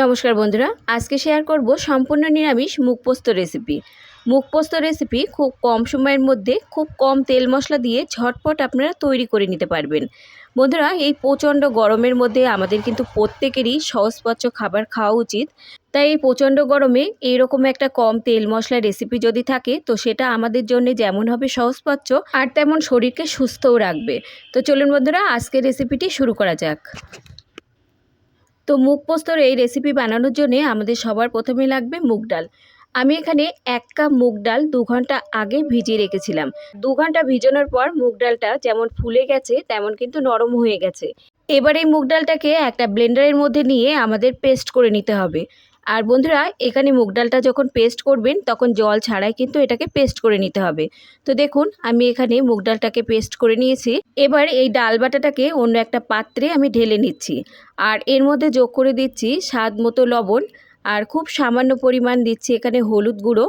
নমস্কার বন্ধুরা, আজকে শেয়ার করব সম্পূর্ণ নিরামিষ মুখপোস্ত রেসিপি মুখপোস্ত রেসিপি খুব কম সময়ের মধ্যে খুব কম তেল মশলা দিয়ে ঝটপট আপনারা তৈরি করে নিতে পারবেন। বন্ধুরা, এই প্রচণ্ড গরমের মধ্যে আমাদের কিন্তু প্রত্যেকেরই সহজপাচ্য খাবার খাওয়া উচিত। তাই এই প্রচণ্ড গরমে এইরকম একটা কম তেল মশলা রেসিপি যদি থাকে, তো সেটা আমাদের জন্য যেমন হবে সহজপাচ্য আর তেমন শরীরকে সুস্থও রাখবে। তো চলুন বন্ধুরা, আজকের রেসিপিটি শুরু করা যাক। তো মুগ পোস্তর এই রেসিপি বানানোর জন্যে আমাদের সবার প্রথমে লাগবে মুগ ডাল। আমি এখানে এক কাপ মুগ ডাল দু ঘণ্টা আগে ভিজিয়ে রেখেছিলাম। দু ঘণ্টা ভিজানোর পর মুগ ডালটা যেমন ফুলে গেছে, তেমন কিন্তু নরম হয়ে গেছে। এবার এই মুগ ডালটাকে একটা ব্লেন্ডারের মধ্যে নিয়ে আমাদের পেস্ট করে নিতে হবে। আর বন্ধুরা, এখানে মুগ ডালটা যখন পেস্ট করবেন, তখন জল ছাড়াই কিন্তু এটাকে পেস্ট করে নিতে হবে। তো দেখুন, আমি এখানে মুগ ডালটাকে পেস্ট করে নিয়েছি। এবার এই ডাল বাটাটাকে অন্য একটা পাত্রে আমি ঢেলে নিচ্ছি। আর এর মধ্যে যোগ করে দিচ্ছি স্বাদ মতো লবণ, আর খুব সামান্য পরিমাণ দিচ্ছি এখানে হলুদ গুঁড়ো।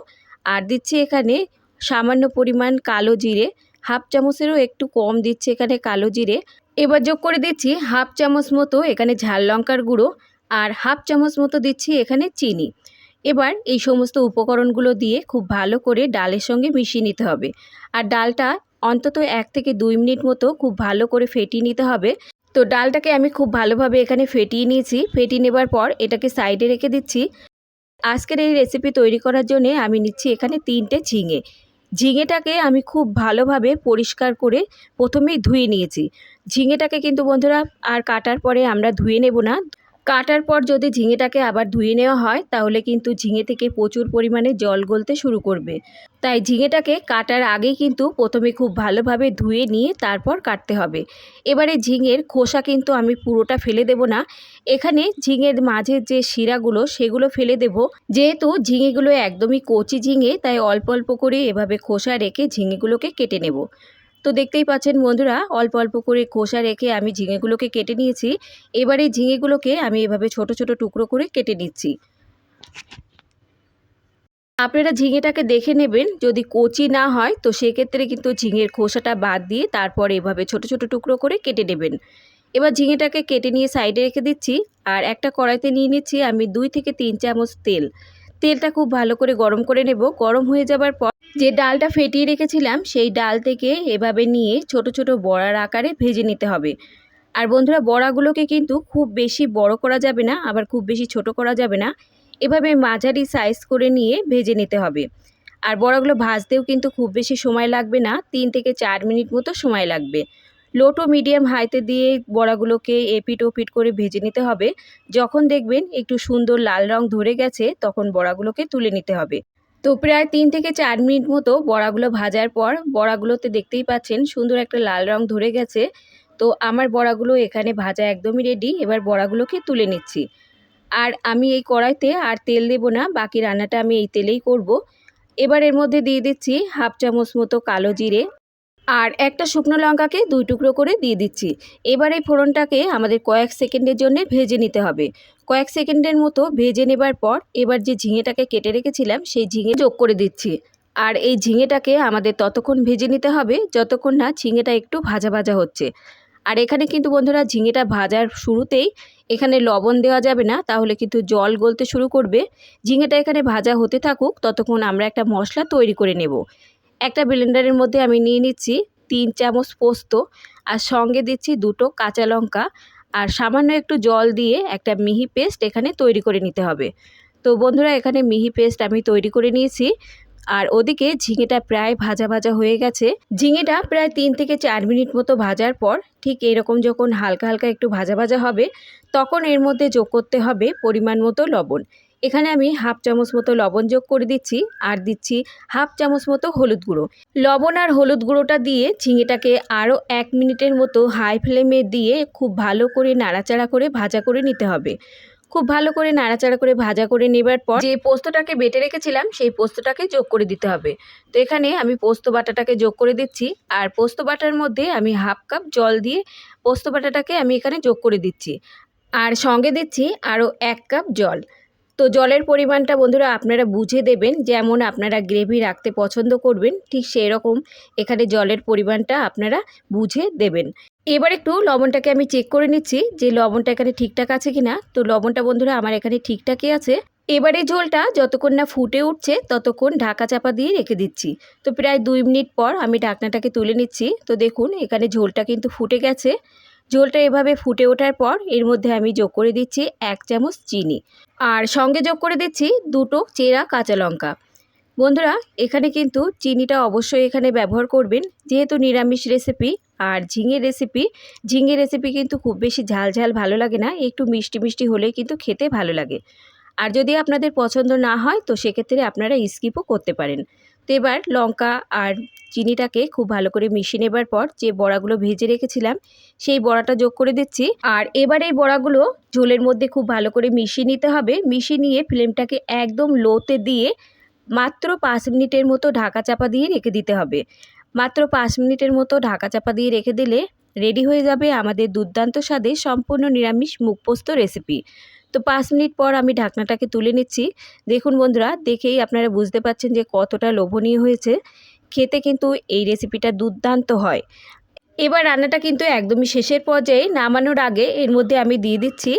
আর দিচ্ছি এখানে সামান্য পরিমাণ কালো জিরে, হাফ চামচেরও একটু কম দিচ্ছি এখানে কালো জিরে। এবার যোগ করে দিচ্ছি হাফ চামচ মতো এখানে ঝাল লঙ্কার গুঁড়ো। আর হাফ চামচ মতো দিচ্ছি এখানে চিনি। এবার এই সমস্ত উপকরণগুলো দিয়ে খুব ভালো করে ডালের সঙ্গে মিশিয়ে নিতে হবে। আর ডালটা অন্তত এক থেকে দুই মিনিট মতো খুব ভালো করে ফেটিয়ে নিতে হবে। তো ডালটাকে আমি খুব ভালোভাবে এখানে ফেটিয়ে নিয়েছি। ফেটিয়ে নেবার পর এটাকে সাইডে রেখে দিচ্ছি। আজকের এই রেসিপি তৈরি করার জন্যে আমি নিচ্ছি এখানে তিনটে ঝিঙে। ঝিঙেটাকে আমি খুব ভালোভাবে পরিষ্কার করে প্রথমেই ধুয়ে নিয়েছি। ঝিঙেটাকে কিন্তু বন্ধুরা আর কাটার পরে আমরা ধুয়ে নেব না। কাটার পর যদি ঝিঙেটাকে আবার ধুয়ে নেওয়া হয়, তাহলে কিন্তু ঝিঙে থেকে প্রচুর পরিমাণে জল গলতে শুরু করবে। তাই ঝিঙেটাকে কাটার আগেই কিন্তু প্রথমে খুব ভালোভাবে ধুয়ে নিয়ে তারপর কাটতে হবে। এবারে ঝিঙের খোসা কিন্তু আমি পুরোটা ফেলে দেব না। এখানে ঝিঙের মাঝের যে শিরাগুলো, সেগুলো ফেলে দেব। যেহেতু ঝিঙেগুলো একদমই কচি ঝিঙে, তাই অল্প অল্প করে এভাবে খোসা রেখে ঝিঙেগুলোকে কেটে নেব। তো দেখতেই পাচ্ছেন বন্ধুরা, অল্প অল্প করে খোসা রেখে আমি ঝিঙেগুলোকে কেটে নিয়েছি। এবারে ঝিঙেগুলোকে আমি এভাবে ছোট ছোট টুকরো করে কেটে নিচ্ছি। আপনারা ঝিঙেটাকে দেখে নেবেন, যদি কচি না হয়, তো সেক্ষেত্রে কিন্তু ঝিঙের খোসাটা বাদ দিয়ে তারপর এভাবে ছোট ছোট টুকরো করে কেটে নেবেন। এবার ঝিঙেটাকে কেটে নিয়ে সাইডে রেখে দিচ্ছি, আর একটা কড়াইতে নিয়ে নিচ্ছি আমি দুই থেকে তিন চামচ তেল। তেলটা খুব ভালো করে গরম করে নেব। গরম হয়ে যাবার পর যে ডালটা ফেটিয়ে রেখেছিলাম, সেই ডাল থেকে এভাবে নিয়ে ছোট ছোট বড়ার আকারে ভেজে নিতে হবে। আর বন্ধুরা, বড়াগুলোকে কিন্তু খুব বেশি বড় করা যাবে না, আবার খুব বেশি ছোট করা যাবে না। এভাবে মাঝারি সাইজ করে নিয়ে ভেজে নিতে হবে। আর বড়াগুলো ভাজতেও কিন্তু খুব বেশি সময় লাগবে না, তিন থেকে চার মিনিট মতো সময় লাগবে। লো টু মিডিয়াম হাইতে দিয়ে বড়াগুলোকে এপিট ওপিট করে ভেজে নিতে হবে। যখন দেখবেন একটু সুন্দর লাল রং ধরে গেছে, তখন বড়াগুলোকে তুলে নিতে হবে। তো প্রায় তিন থেকে চার মিনিট মতো বড়াগুলো ভাজার পর বড়াগুলোতে দেখতেই পাচ্ছেন সুন্দর একটা লাল রং ধরে গেছে। তো আমার বড়াগুলো এখানে ভাজা একদমই রেডি এবার বড়াগুলোকে তুলে নিচ্ছি। আর আমি এই কড়াইতে আর তেল দেব না, বাকি রান্নাটা আমি এই তেলেই করব। এবার এর মধ্যে দিয়ে দিচ্ছি হাফ চামচ মতো কালো জিরে আর একটা শুকনো লঙ্কাকে দুই টুকরো করে দিয়ে দিচ্ছি। এবার এই ফোড়নটাকে আমাদের কয়েক সেকেন্ডের জন্য ভেজে নিতে হবে। কয়েক সেকেন্ডের মতো ভেজে নেবার পর এবার যে ঝিঙেটাকে কেটে রেখেছিলাম, সেই ঝিঙে যোগ করে দিচ্ছি। আর এই ঝিঙেটাকে আমাদের ততক্ষণ ভেজে নিতে হবে, যতক্ষণ না ঝিঙেটা একটু ভাজা ভাজা হচ্ছে। আর এখানে কিন্তু বন্ধুরা ঝিঙেটা ভাজার শুরুতেই এখানে লবণ দেওয়া যাবে না, তাহলে কিন্তু জল গলতে শুরু করবে। ঝিঙেটা এখানে ভাজা হতে থাকুক, ততক্ষণ আমরা একটা মশলা তৈরি করে নেব। একটা ব্লেন্ডারের মধ্যে আমি নিয়ে নিচ্ছি তিন চামচ পোস্ত আর সঙ্গে দিচ্ছি দুটো কাঁচা লঙ্কা আর সামান্য একটু জল দিয়ে একটা মিহি পেস্ট এখানে তৈরি করে নিতে হবে। তো বন্ধুরা, এখানে মিহি পেস্ট আমি তৈরি করে নিয়েছি আর ওদিকে ঝিঙেটা প্রায় ভাজা ভাজা হয়ে গেছে। ঝিঙেটা প্রায় তিন থেকে চার মিনিট মতো ভাজার পর ঠিক এরকম যখন হালকা হালকা একটু ভাজা ভাজা হবে, তখন এর মধ্যে যোগ করতে হবে পরিমাণ মতো লবণ। এখানে আমি হাফ চামচ মতো লবণ যোগ করে দিচ্ছি, আর দিচ্ছি হাফ চামচ মতো হলুদ গুঁড়ো। লবণ আর হলুদ গুঁড়োটা দিয়ে ঝিঙেটাকে আরও এক মিনিটের মতো হাই ফ্লেমে দিয়ে খুব ভালো করে নাড়াচাড়া করে ভাজা করে নিতে হবে। খুব ভালো করে নাড়াচাড়া করে ভাজা করে নেবার পর যে পোস্তটাকে বেটে রেখেছিলাম, সেই পোস্তটাকে যোগ করে দিতে হবে। তো এখানে আমি পোস্ত বাটাটাকে যোগ করে দিচ্ছি, আর পোস্ত বাটার মধ্যে আমি হাফ কাপ জল দিয়ে পোস্ত বাটাটাকে আমি এখানে যোগ করে দিচ্ছি। আর সঙ্গে দিচ্ছি আরও এক কাপ জল। তো জলের পরিমাণটা বন্ধুরা আপনারা বুঝে দেবেন, যেমন আপনারা গ্রেভি রাখতে পছন্দ করবেন, ঠিক সেই রকম এখানে জলের পরিমাণটা আপনারা বুঝে দেবেন। এবার একটু লবণটাকে আমি চেক করে নিচ্ছি, যে লবণটা এখানে ঠিকঠাক আছে কি না তো লবণটা বন্ধুরা আমার এখানে ঠিকঠাকই আছে। এবারে ঝোলটা যতক্ষণ না ফুটে উঠছে, ততক্ষণ ঢাকা চাপা দিয়ে রেখে দিচ্ছি। তো প্রায় দুই মিনিট পর আমি ঢাকনাটাকে তুলে নিচ্ছি। তো দেখুন, এখানে ঝোলটা কিন্তু ফুটে গেছে। ঝোলটা এভাবে ফুটে ওঠার পর এর মধ্যে আমি যোগ করে দিচ্ছি এক চামচ চিনি। আর সঙ্গে যোগ করে দিচ্ছি দুটো চেরা কাঁচা লঙ্কা। বন্ধুরা, এখানে কিন্তু চিনিটা অবশ্যই এখানে ব্যবহার করবেন। যেহেতু নিরামিষ রেসিপি আর ঝিঙে রেসিপি ঝিঙে রেসিপি কিন্তু খুব বেশি ঝাল ঝাল ভালো লাগে না। একটু মিষ্টি মিষ্টি হলেই কিন্তু খেতে ভালো লাগে। আর যদি আপনাদের পছন্দ না হয়, তো সেক্ষেত্রে আপনারা স্কিপও করতে পারেন। তো এবার লঙ্কা আর চিনিটাকে খুব ভালো করে মিশিয়ে নেবার পর যে বড়াগুলো ভেজে রেখেছিলাম, সেই বড়াটা যোগ করে দিচ্ছি। আর এবার এই বড়াগুলো ঝোলের মধ্যে খুব ভালো করে মিশিয়ে নিতে হবে। মিশিয়ে নিয়ে ফ্লেমটাকে একদম লোতে দিয়ে মাত্র পাঁচ মিনিটের মতো ঢাকা চাপা দিয়ে রেখে দিতে হবে। মাত্র পাঁচ মিনিটের মতো ঢাকা চাপা দিয়ে রেখে দিলে রেডি হয়ে যাবে আমাদের দুর্দান্ত স্বাদে সম্পূর্ণ নিরামিষ মুখপোস্ত রেসিপি। তো পাঁচ মিনিট পর আমি ঢাকনাটাকে তুলে নিচ্ছি। দেখুন বন্ধুরা, দেখেই আপনারা বুঝতে পারছেন যে কতটা লোভনীয় হয়েছে। খেতে কিন্তু এই রেসিপিটা দুর্দান্ত হয়। এবার রান্নাটা কিন্তু একদমই শেষের পর্যায়ে নামানোর আগে এর মধ্যে আমি দিয়ে দিচ্ছি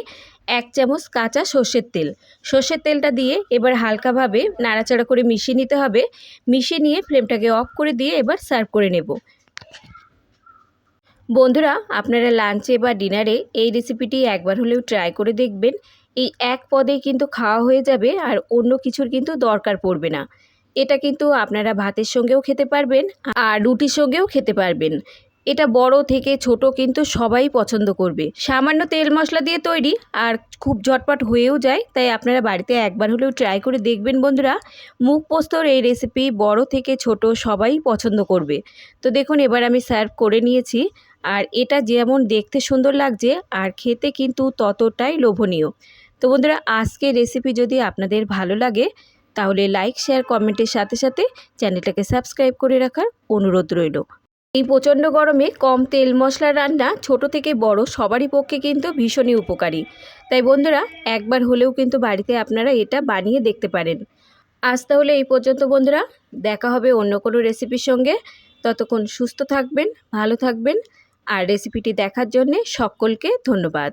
এক চামচ কাঁচা সর্ষের তেল। সর্ষের তেলটা দিয়ে এবার হালকাভাবে নাড়াচাড়া করে মিশিয়ে নিতে হবে। মিশিয়ে নিয়ে ফ্লেমটাকে অফ করে দিয়ে এবার সার্ভ করে নেব। বন্ধুরা, আপনারা লাঞ্চে বা ডিনারে এই রেসিপিটি একবার হলেও ট্রাই করে দেখবেন। এই এক পদে কিন্তু খাওয়া হয়ে যাবে আর অন্য কিছুর কিন্তু দরকার পড়বে না। এটা কিন্তু আপনারা ভাতের সঙ্গেও খেতে পারবেন আর রুটির সঙ্গেও খেতে পারবেন। এটা বড় থেকে ছোট কিন্তু সবাই পছন্দ করবে। সামান্য তেল মশলা দিয়ে তৈরি আর খুব ঝটপট হয়েও যায়, তাই আপনারা বাড়িতে একবার হলেও ট্রাই করে দেখবেন বন্ধুরা। মুখ পোস্তর এই রেসিপি বড় থেকে ছোট সবাই পছন্দ করবে। তো দেখুন, এবার আমি সার্ভ করে নিয়েছি আর এটা যেমন দেখতে সুন্দর লাগছে আর খেতে কিন্তু ততটাই লোভনীয়। তো বন্ধুরা, আজকের রেসিপি যদি আপনাদের ভালো লাগে, তাহলে লাইক শেয়ার কমেন্টের সাথে সাথে চ্যানেলটাকে সাবস্ক্রাইব করে রাখার অনুরোধ রইল। এই প্রচণ্ড গরমে কম তেল মশলা রান্না ছোট থেকে বড় সবারই পক্ষে কিন্তু ভীষণই উপকারী। তাই বন্ধুরা, একবার হলেও কিন্তু বাড়িতে আপনারা এটা বানিয়ে দেখতে পারেন। আজ তাহলে এই পর্যন্ত বন্ধুরা, দেখা হবে অন্য কোনো রেসিপির সঙ্গে। ততক্ষণ সুস্থ থাকবেন, ভালো থাকবেন, আর রেসিপিটি দেখার জন্যে সকলকে ধন্যবাদ।